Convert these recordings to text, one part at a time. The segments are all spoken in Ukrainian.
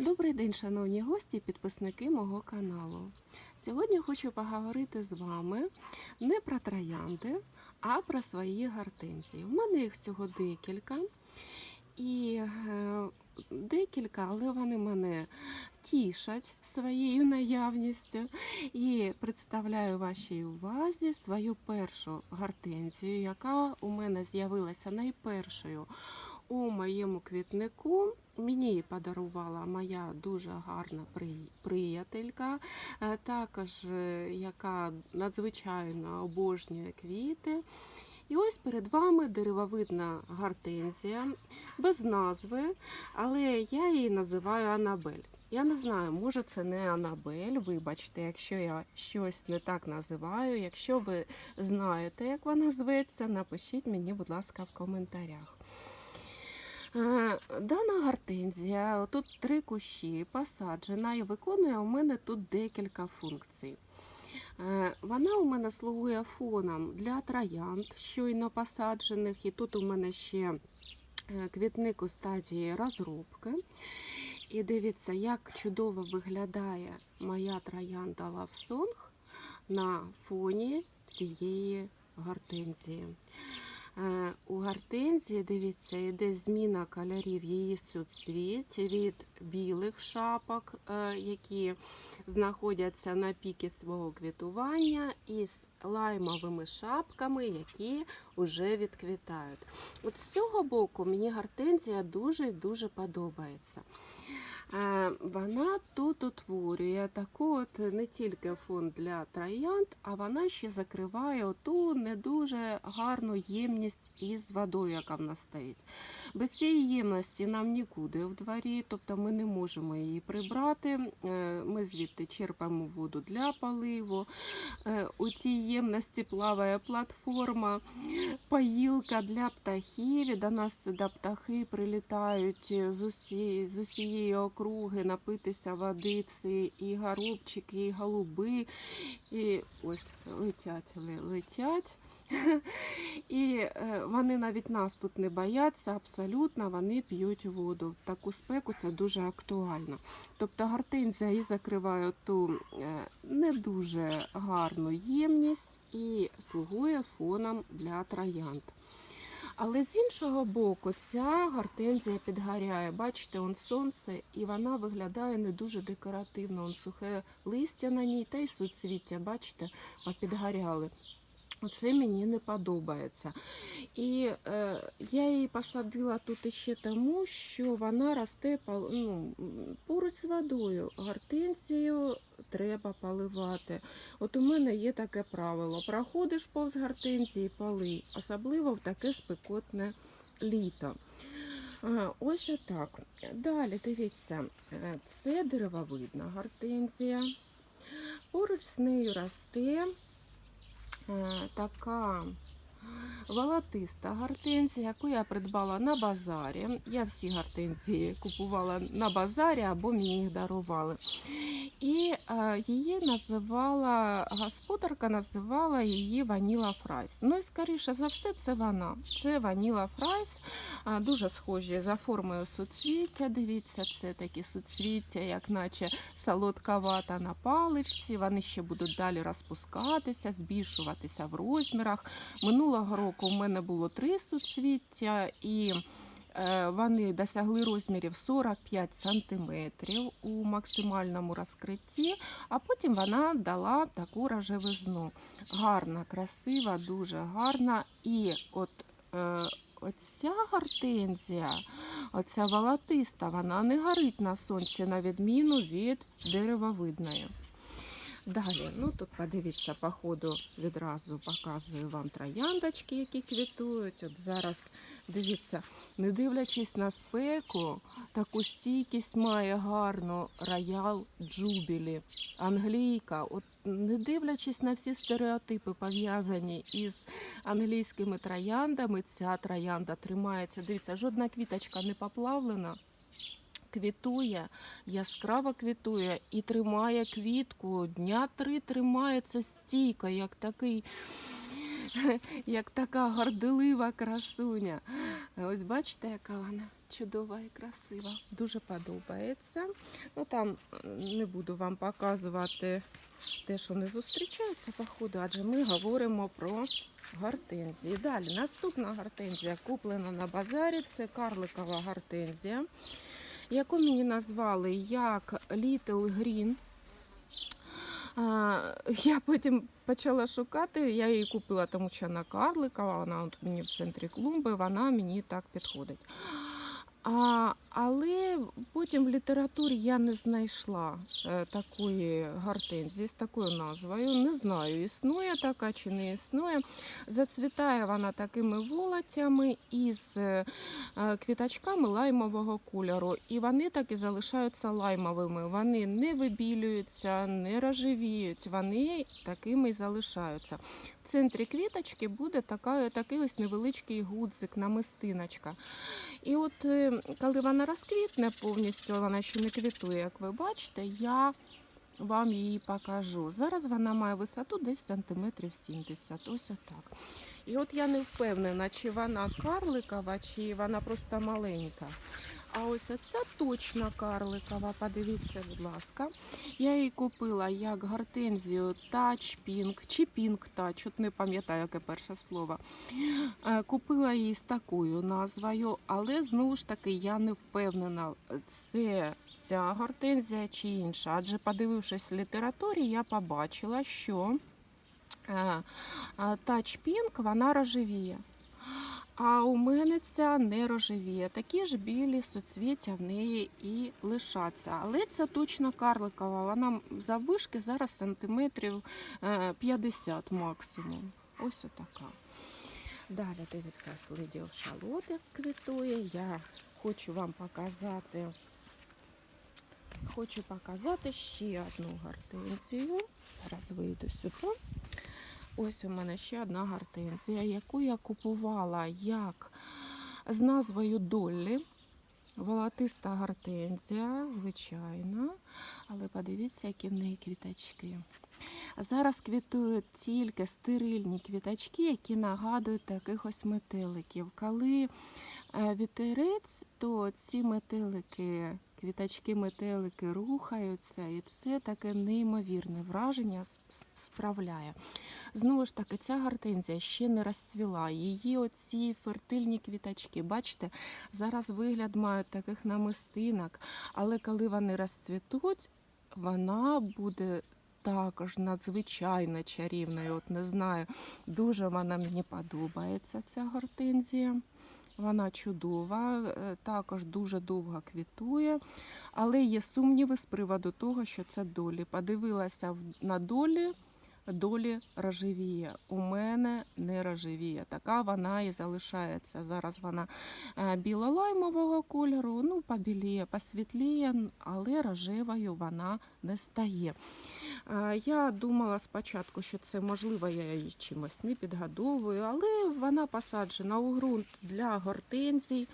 Добрий день, шановні гості підписники мого каналу. Сьогодні хочу поговорити з вами не про троянди, а про свої гортензії. У мене їх всього декілька. І е, декілька, але вони мене тішать своєю наявністю. І представляю вашій увазі свою першу гортензію, яка у мене з'явилася найпершою у моєму квітнику. Мені подарувала моя дуже гарна приятелька, е, також е, яка надзвичайно обожнює квіти. І ось перед вами деревовидна гортензія без назви, але я її називаю Анабель. Я не знаю, може це не Анабель, вибачте, якщо я щось не так називаю. Якщо ви знаєте, як вона зветься, напишіть мені, будь ласка, в коментарях. Е, Дана гортензія, тут три кущі посаджена і виконує у мене тут декілька функцій. Е, Вона у мене слугує фоном для троянд, щойно посаджених, і тут у мене ще е, квітник у стадії розробки. І дивіться, як чудово виглядає моя троянда лавсонг на фоні цієї гортензії. Е, У гортензії, дивіться, йде зміна кольорів її суцвіть від білих шапок, е, які знаходяться на піки свого квітування, із лаймовими шапками, які вже відквітають. От з цього боку мені гортензія дуже-дуже подобається. Е, Вона тут утворює таку от не тільки фон для троянд, а вона ще закриває ту не дуже гарну ємність із водою, яка в нас стоїть. Без цієї ємності нам нікуди в дворі, тобто ми не можемо її прибрати. Е, Ми звідти черпаємо воду для поливу. Е, У цій ємності плаває платформа, поїлка для птахів. До нас сюди птахи прилітають з усієї, з усієї округи напитися водиці, і горобчики, і голуби. І ось летять, ле- летять. І е, вони навіть нас тут не бояться, абсолютно вони п'ють воду. Таку спеку це дуже актуально. Тобто гортензія і закриває ту е, не дуже гарну ємність і слугує фоном для троянд. Але з іншого боку, ця гортензія підгоряє. Бачите, он сонце, і вона виглядає не дуже декоративно. Он сухе листя на ній та й суцвіття, бачите, підгоряли. Оце мені не подобається. І е, я її посадила тут ще тому, що вона росте ну, поруч з водою. Гортензію треба поливати. От у мене є таке правило: проходиш повз гортензії, полий, особливо в таке спекотне літо. Е, Ось отак. Далі дивіться, е, це деревовидна гортензія. Поруч з нею росте така волотиста гортензія, яку я придбала на базарі. Я всі гортензії купувала на базарі або мені їх дарували. І е, її називала господарка, називала її Ваніла Фрайс. Ну і скоріше за все, це вона. Це Ваніла Фрайс, дуже схожі за формою суцвіття. Дивіться, це такі суцвіття, як наче солодка вата на паличці. Вони ще будуть далі розпускатися, збільшуватися в розмірах. Минулого року у мене було три суцвіття і. е, Вони досягли розмірів 45 сантиметрів у максимальному розкритті, а потім вона дала таку рожевизну. Гарна, красива, дуже гарна. І от е, оця гортензія, оця волотиста, вона не горить на сонці, на відміну від деревовидної. Далі, ну тут подивіться, по ходу відразу показую вам трояндочки, які квітують. От зараз дивіться, не дивлячись на спеку, таку стійкість має гарну роял джубілі, англійка. От не дивлячись на всі стереотипи, пов'язані із англійськими трояндами, ця троянда тримається. Дивіться, жодна квіточка не поплавлена. Квітує, яскраво квітує і тримає квітку. Дня три тримається стійко, як такий, як така горделива красуня. Ось бачите, яка вона. чудова і красива. Дуже подобається. Ну там не буду вам показувати те, що не зустрічається по ходу, адже ми говоримо про гортензії. Далі наступна гортензія куплена на базарі. Це карликова гортензія, яку мені назвали як Little Green. Я потім почала шукати. Я її купила, тому що вона карликова, вона от мені в центрі клумби, вона мені так підходить. А, але потім в літературі я не знайшла е, такої гортензії з такою назвою. Не знаю, існує така чи не існує. Зацвітає вона такими волотями із е, е, квіточками лаймового кольору. І вони так і залишаються лаймовими. Вони не вибілюються, не рожевіють, вони такими і залишаються. В центрі квіточки буде така, такий ось невеличкий гудзик, намистиночка. І от е, коли вона розквітне повністю, вона ще не квітує, як ви бачите, я вам її покажу. Зараз вона має висоту десь сантиметрів 70, ось отак. І от я не впевнена, чи вона карликова, чи вона просто маленька. А ось оця точно карликова, подивіться, будь ласка. Я її купила як гортензію Touch Pink чи Pink Touch, от не пам'ятаю, яке перше слово. Е, Купила її з такою назвою, але знову ж таки я не впевнена, це ця гортензія чи інша. Адже подивившись в літературі, я побачила, що е, е, Touch Pink вона рожевіє. А у мене ця не рожевіє. Такі ж білі суцвіття в неї і лишаться. Але ця точно карликова. Вона заввишки зараз сантиметрів е, 50 максимум. Ось отака. Далі дивіться, слидів шалоти квітує. Я хочу вам показати. Хочу показати ще одну гортензію. Зараз вийду сюди. Ось у мене ще одна гортензія, яку я купувала як з назвою Доллі. Волотиста гортензія, звичайно. Але подивіться, які в неї квіточки. Зараз квітують тільки стерильні квіточки, які нагадують таких ось метеликів. Коли е, вітерець, то ці метелики, квіточки метелики рухаються, і це таке неймовірне враження справляє. Знову ж таки, ця гортензія ще не розцвіла. Її оці фертильні квіточки, бачите, зараз вигляд мають таких намистинок, але коли вони розцвітуть, вона буде також надзвичайно чарівною. От не знаю, дуже вона мені подобається, ця гортензія. Вона чудова, е, також дуже довго квітує, але є сумніви з приводу того, що це долі. Подивилася на долі, долі рожевіє. У мене не рожевіє. Така вона і залишається. Зараз вона е, білолаймового кольору, ну, побіліє, посвітліє, але рожевою вона не стає. Я думала спочатку, що це можливо, я її чимось не підгодовую, але вона посаджена у ґрунт для гортензій.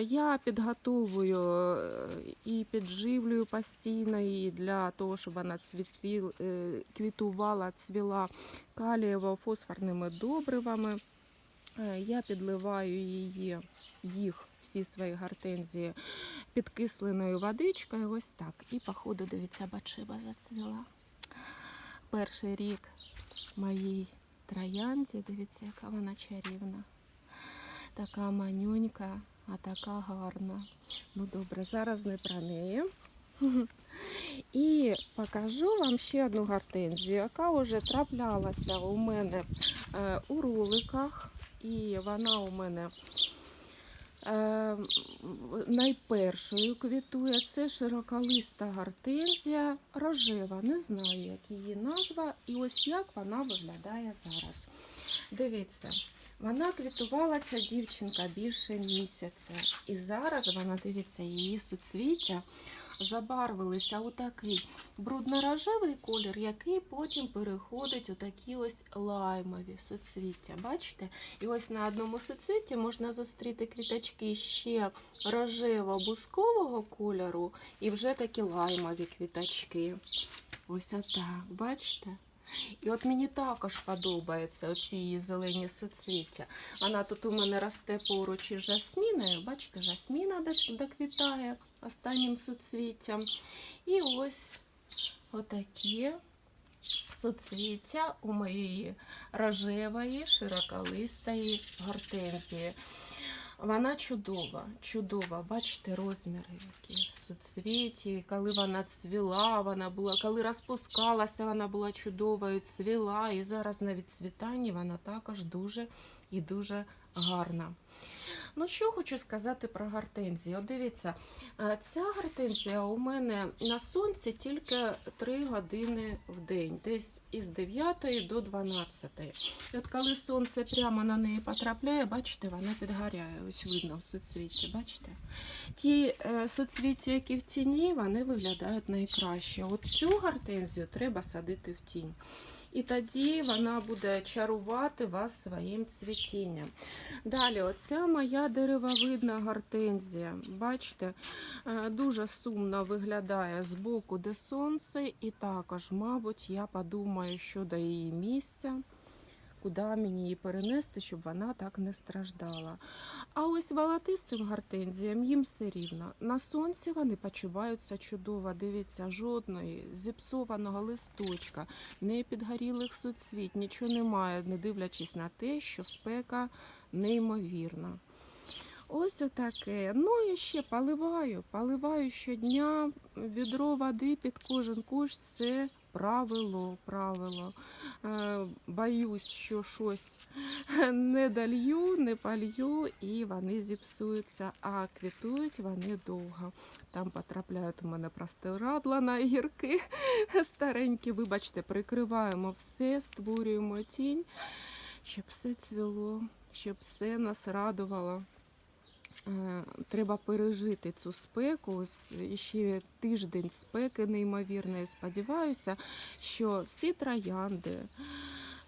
Я підготовую е, і підживлюю постійно її для того, щоб вона цвітіл, е, квітувала, цвіла калієво-фосфорними добривами. Е, Я підливаю її, їх, всі свої гортензії підкисленою водичкою. Ось так. І по ходу, дивіться, бачиба зацвіла. Перший рік моїй троянді, дивіться, яка вона чарівна. Така манюнька, а така гарна. Ну добре, зараз не про неї. І покажу вам ще одну гортензію, яка вже траплялася у мене е, у роликах. І вона у мене е, найпершою квітує. Це широколиста гортензія рожева. Не знаю, як її назва. І ось як вона виглядає зараз. Дивіться, вона квітувала ця дівчинка більше місяця. І зараз вона дивиться її суцвіття. Забарвилися у такий брудно-рожевий колір, який потім переходить у такі ось лаймові суцвіття. Бачите? І ось на одному суцвітті можна зустріти квіточки ще рожево-бускового кольору і вже такі лаймові квіточки. Ось отак, бачите? І от мені також подобаються оці її зелені суцвіття. Вона тут у мене росте поруч із жасміною. Бачите, жасміна доквітає останнім суцвіттям. І ось отакі суцвіття у моєї рожевої широколистої гортензії. Вона чудова, чудова. Бачите, розміри які суцвіті. Коли вона цвіла, вона була, коли розпускалася, вона була чудовою, цвіла. І зараз на відцвітанні вона також дуже і дуже гарна. Ну, що хочу сказати про гортензію. Дивіться, е, ця гортензія у мене на сонці тільки 3 години в день, десь із 9 до 12. І от коли сонце прямо на неї потрапляє, бачите, вона підгоряє. Ось видно в суцвітті, бачите? Ті е, суцвіття, які в тіні, вони виглядають найкраще. От цю гортензію треба садити в тінь. І тоді вона буде чарувати вас своїм цвітінням. Далі, оця моя деревовидна гортензія. Бачите, е, дуже сумно виглядає з боку, де сонце, і також, мабуть, я подумаю щодо її місця, куди мені її перенести, щоб вона так не страждала. А ось валатистим гортензіям їм все рівно. На сонці вони почуваються чудово. Дивіться, жодної зіпсованого листочка, не підгорілих суцвіт, нічого немає, не дивлячись на те, що спека неймовірна. Ось отаке. Ну і ще поливаю. Поливаю щодня відро води під кожен кущ. Це правило, правило. Е, Боюсь, що щось не долью, не полью, і вони зіпсуються, а квітують вони довго. Там потрапляють у мене простирадла на гірки старенькі. Вибачте, прикриваємо все, створюємо тінь, щоб все цвіло, щоб все нас радувало. Е, Треба пережити цю спеку. Ось ще тиждень спеки неймовірної. Сподіваюся, що всі троянди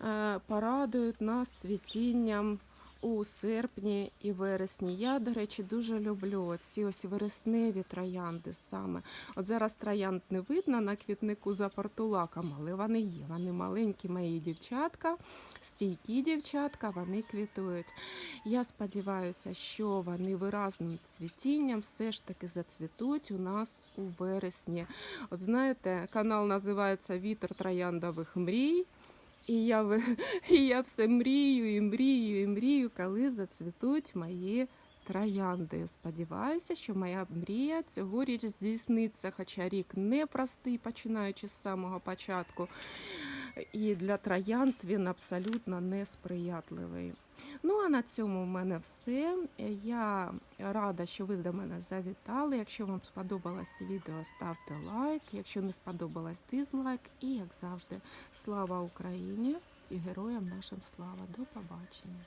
е, порадують нас цвітінням у серпні і вересні. Я, до речі, дуже люблю ці ось вересневі троянди саме. От зараз троянд не видно на квітнику за портулаком, але вони є. Вони маленькі мої дівчатка, стійкі дівчатка, вони квітують. Я сподіваюся, що вони виразним цвітінням все ж таки зацвітуть у нас у вересні. От знаєте, канал називається Вітер трояндових мрій. І я, і я все мрію, і мрію, і мрію, коли зацвітуть мої троянди. Сподіваюся, що моя мрія цьогоріч здійсниться, хоча рік непростий, починаючи з самого початку. І для троянд він абсолютно несприятливий. Ну а на цьому в мене все. Я рада, що ви до мене завітали. Якщо вам сподобалось відео, ставте лайк. Якщо не сподобалось, дизлайк. І як завжди, слава Україні і героям нашим слава. До побачення.